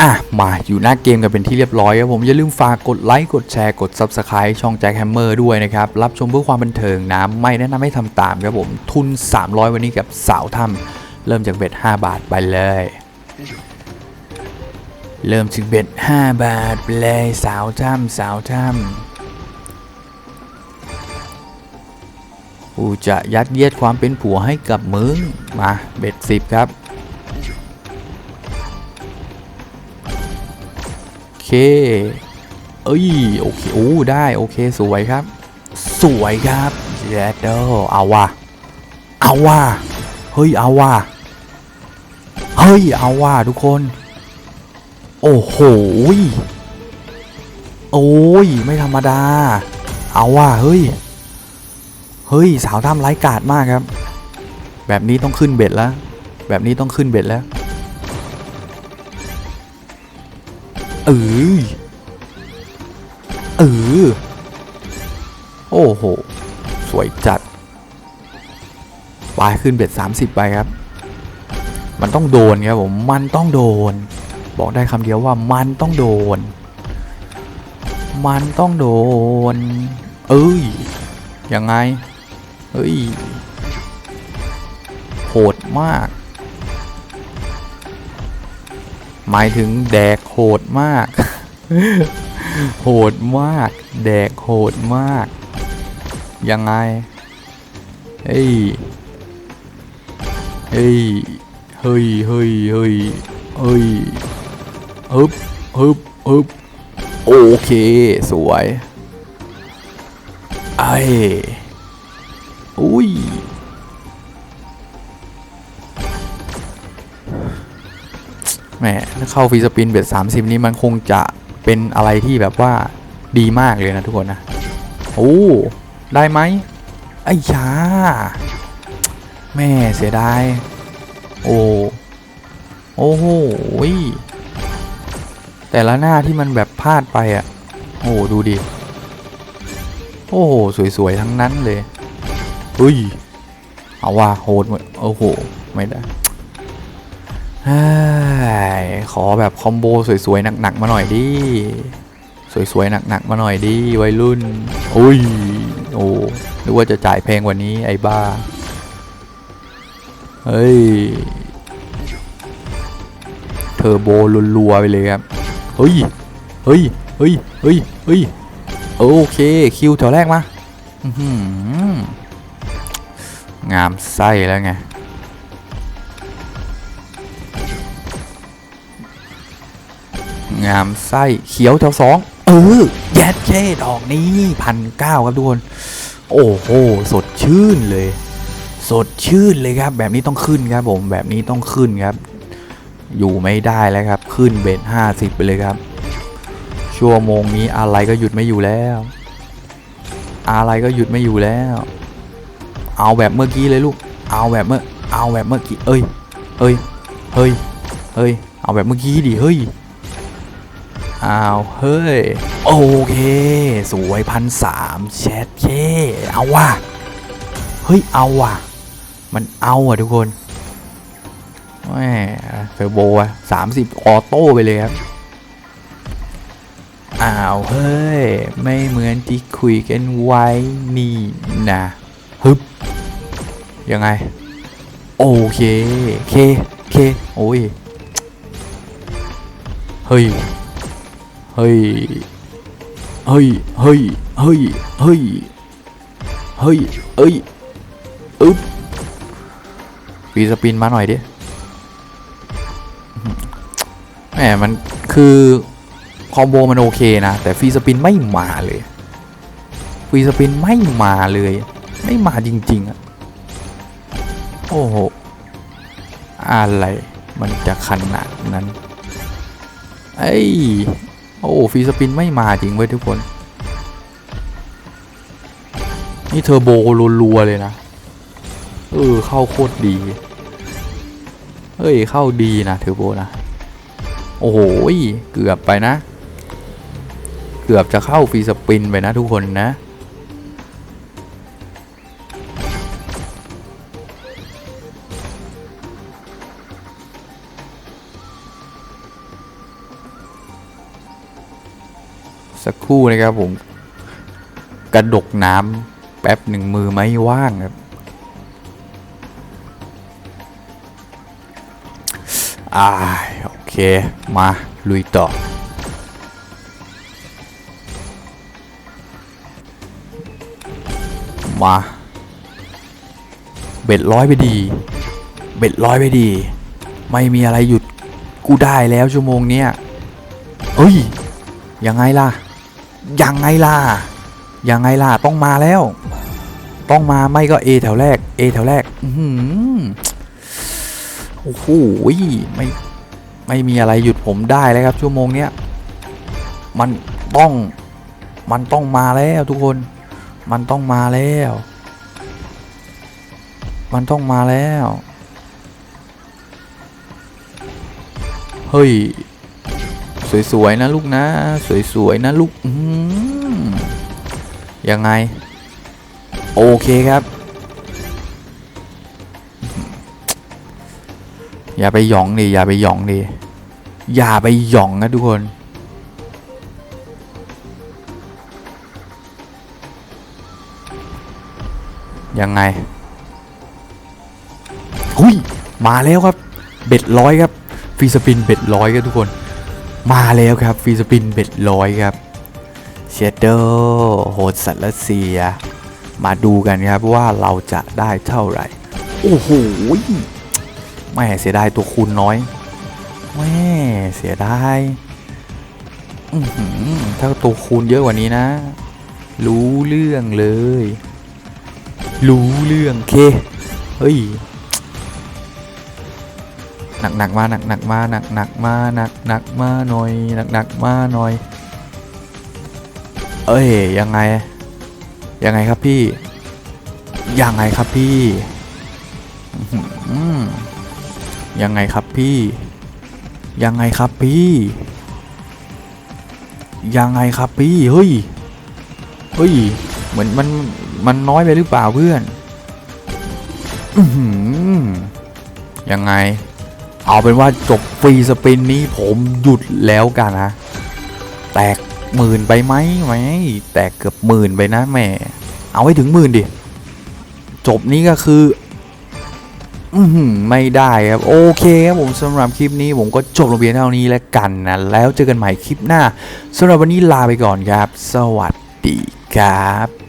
อะมาอยู่หน้าเกมกันเป็นที่เรียบร้อยครับผมอย่าลืมฝากกดไลค์กดแชร์กด Subscribe ช่องแจ็คแฮมเมอร์ด้วยนะครับ รับชมเพื่อความบันเทิงนะไม่แนะนำให้ทำตามครับผม ทุน 300 วันนี้กับสาวถ้ำเริ่มจากเบ็ด5บาทไปเลย เริ่มจากเบ็ด5บาทไปเลยสาวถ้ำสาวถ้ำกูจะยัดเยียดความเป็นผัวให้กับมึงมาเบ็ด10 ครับ เค เอ้ย โอเค โอ้ ได้ โอเค สวยครับ สวยครับเยดเดอเอาว่ะ เอาว่ะ เฮ้ย เอาว่ะ เฮ้ย เอาว่ะทุกคน โอ้โห โอ้ย ไม่ธรรมดา เอาว่ะ เฮ้ย เฮ้ย สาวทำไร้กาดมากครับ แบบนี้ต้องขึ้นเบ็ดแล้ว แบบนี้ต้องขึ้นเบ็ดแล้ว เออเออโอ้โห สวยจัดปลายขึ้นเบ็ด30 ไปครับ มันต้องโดนครับผม มันต้องโดน บอกได้คำเดียวว่ามันต้องโดน มันต้องโดน เอ้ย ยังไงเฮ้ย โหดมาก หมายถึงแดกโหดมาก โหดมาก แดกโหดมาก ยังไง เฮ้ย เฮ้ย เฮ้ย เฮ้ย เฮ้ย เฮ้ยฮึบฮึบฮึบโอเค สวย ไอ้อุ้ย แหมถ้าเข้าฟรีสปินเบ็ด30นี่มันคงจะเป็นอะไรที่แบบว่าดีมากเลยนะทุกคนนะโอ้ได้ไหมไอ้ชาแม่เสียดายโอ้โอ้โหแต่ละหน้าที่มันแบบพลาดไปอะโอ้ดูดิโอ้โหสวยๆทั้งนั้นเลยเฮ้ยเอาว่าโหดหมดโอ้โหไม่ได้ ขอแบบคอมโบสวยๆหนักๆมาหน่อยดิ สวยๆหนักๆมาหน่อยดิวัยรุ่น อุ้ย โอ้นึกว่าจะจ่ายแพงกว่านี้ไอ้บ้า เฮ้ย เทอร์โบรัวๆไปเลยครับ เฮ้ย เฮ้ย เฮ้ย เฮ้ย เฮ้ย โอเค คิวแถวแรกมาอื้อหืองามไส้แล้วไง งามไส้เขียวแถวสองเออแยดเช่ดอกนี้พันเก้าครับทุกคน โอ้โห สดชื่นเลย สดชื่นเลยครับ แบบนี้ต้องขึ้นครับผมแบบนี้ต้องขึ้นครับ อยู่ไม่ได้แล้วครับ ขึ้นเบ็ดห้าสิบไปเลยครับ ชั่วโมงนี้อะไรก็หยุดไม่อยู่แล้ว อะไรก็หยุดไม่อยู่แล้ว เอาแบบเมื่อกี้เลยลูก เอาแบบเมื่อ เอาแบบเมื่อกี้ เอ้ย เอ้ย เฮ้ย เฮ้ย เอาแบบเมื่อกี้ดิ เฮ้ย อ้าวเฮ้ย โอเค สวยพันสามแชทเค เอาว่ะ เฮ้ย เอาว่ะ มันเอาอะทุกคนแหมเทอร์โบอะสามสิบออโต้ไปเลยครับ อ้าวเฮ้ย ไม่เหมือนที่คุยกันไว้นี่นะฮึบยังไง โอเค เค เค โอ้ย เฮ้ย เฮ้ย เฮ้ย เฮ้ย เฮ้ย เฮ้ย เฮ้ย เอ้ย อึ๊บปีสปินมาหน่อยดิแหมมันคือ คอมโบมันโอเคนะ แต่ฟรีสปินไม่มาเลยฟรีสปินไม่มาเลย ไม่มาจริงๆอะโอ้โห อะไร มันจะขนาดนั้น เอ้ย โอ้ฟรีสปินไม่มาจริงเว้ยทุกคน นี่เทอร์โบรัวๆเลยนะ เออ เข้าโคตรดี เฮ้ย เข้าดีนะเทอร์โบนะ โอ้โหเกือบไปนะ เกือบจะเข้าฟรีสปินไปนะทุกคนนะ สักครู่นะครับผม กระดกน้ำแป๊บหนึ่งมือไม่ว่างครับ อ่าโอเค มาลุยต่อมาเบ็ดร้อยไปดี เบ็ดร้อยไปดี ไม่มีอะไรหยุด กูได้แล้วชั่วโมงเนี้ยเฮ้ย ยังไงล่ะ ยังไงล่ะยังไงล่ะต้องมาแล้ว ต้องมาไม่ก็ A แถวแรก A แถวแรกอือหือโอ้โหไม่ไม่มีอะไรหยุดผมได้เลยครับ ชั่วโมงเนี้ยมันต้องมันต้องมาแล้วทุกคน มันต้องมาแล้ว มันต้องมาแล้ว เฮ้ย สวยๆนะลูกนะ สวยๆนะลูกยังไง โอเคครับ อย่าไปหยองดิอย่าไปหยองดิอย่าไปหยองนะทุกคนยังไง หุยมาแล้วครับ เบ็ดร้อยครับฟีสปินเบ็ดร้อยครับทุกคน มาแล้วครับฟีสปินเบ็ดร้อยครับเชดเดอร์โหดสัตว์รัสเซีย มาดูกันครับว่าเราจะได้เท่าไหร่ โอ้โหแม่เสียดายตัวคูณน้อยแม่เสียดายถ้าตัวคูณเยอะกว่านี้นะ รู้เรื่องเลย รู้เรื่องเค เฮ้ย หนักหนักมาหนักหนักมาหนักหนักมาหนักหนักมาหน่อยหนักหนักมาหน่อย เอ้ยยังไง ยังไงครับพี่ ยังไงครับพี่ยังไงครับพี่ ยังไงครับพี่ ยังไงครับพี่เฮ้ยเฮ้ยเหมือนมันมันน้อยไปหรือเปล่าเพื่อนอยังไง เอาเป็นว่าจบฟรีสปินนี้ผมหยุดแล้วกันนะ แตกหมื่นไปไหมไหมแตกเกือบหมื่นไปนะแม่ เอาให้ถึงหมื่นดิ จบนี้ก็คืออือหือไม่ได้ครับ โอเคครับผมสำหรับคลิปนี้ผมก็จบลงเพียงเท่านี้แล้วกันนะ แล้วเจอกันใหม่คลิปหน้าสำหรับวันนี้ลาไปก่อนครับ สวัสดีครับ